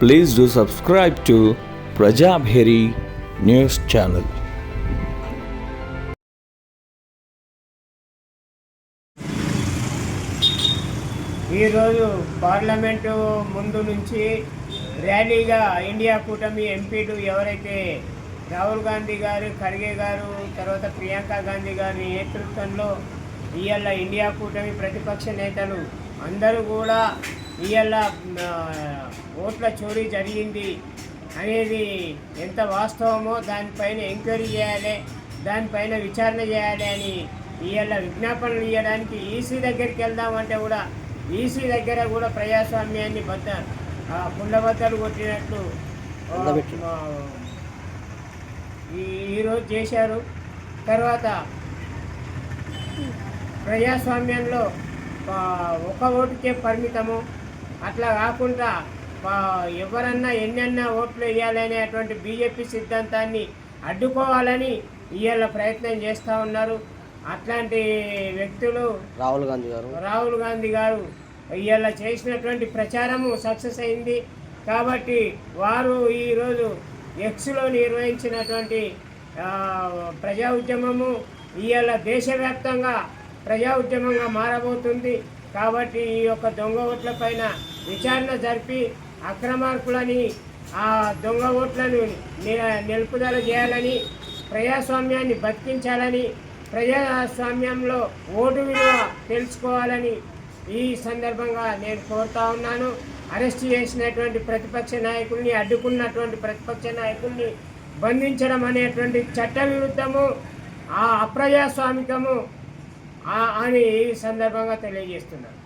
Please do subscribe to Prajabheri news channel. ఈరోజు parliament ముందు నుంచి ర్యాలీగా ఇండియా కూటమి ఎంపీలు ఎవరైతే రాహుల్ గాంధీ గారు ఖర్గే గారు తర్వాత ప్రియాంక గాంధీ గారి నేతృత్వంలో ఇవాళ ఇండియా కూటమి ప్రతిపక్ష నేతలు అందరూ కూడా ఇవాళ ఓట్ల చోరీ జరిగింది అనేది ఎంత వాస్తవమో దానిపైన ఎంక్వైరీ చేయాలి దానిపైన విచారణ చేయాలి అని ఇవాళ విజ్ఞాపనలు ఇవ్వడానికి ఈసీ దగ్గరికి వెళ్దామంటే కూడా ఈసీ దగ్గర కూడా ప్రజాస్వామ్యాన్ని బద్ద కుండబద్దలు కొట్టినట్లు ఈరోజు చేశారు. తర్వాత ప్రజాస్వామ్యంలో ఒక ఓటుకే పరిమితము. అట్లా కాకుండా ఎవరన్నా ఎన్నెన్న ఓట్లు వేయాలనేటువంటి బీజేపీ సిద్ధాంతాన్ని అడ్డుకోవాలని ఇవాళ ప్రయత్నం చేస్తూ ఉన్నారు. అట్లాంటి వ్యక్తులు రాహుల్ గాంధీ గారు. రాహుల్ గాంధీ గారు ఇవాళ చేసినటువంటి ప్రచారము సక్సెస్ అయింది. కాబట్టి వారు ఈరోజు ఎక్స్లో నిర్వహించినటువంటి ప్రజా ఉద్యమము ఇవాళ దేశవ్యాప్తంగా ప్రజా ఉద్యమంగా మారబోతుంది. కాబట్టి ఈ యొక్క దొంగ ఓట్ల పైన విచారణ జరిపి అక్రమార్కులని ఆ దొంగ ఓట్లను ని- నిలుపుదల చేయాలని ప్రజాస్వామ్యాన్ని బతికించాలని ప్రజాస్వామ్యంలో ఓటు విలువ తెలుసుకోవాలని ఈ సందర్భంగా నేను కోరుతా ఉన్నాను. అరెస్ట్ చేసినటువంటి ప్రతిపక్ష నాయకుల్ని అడ్డుకున్నటువంటి ప్రతిపక్ష నాయకుల్ని బంధించడం అనేటువంటి చట్ట విరుద్ధము ఆ అప్రజాస్వామికము అని ఈ సందర్భంగా తెలియజేస్తున్నాను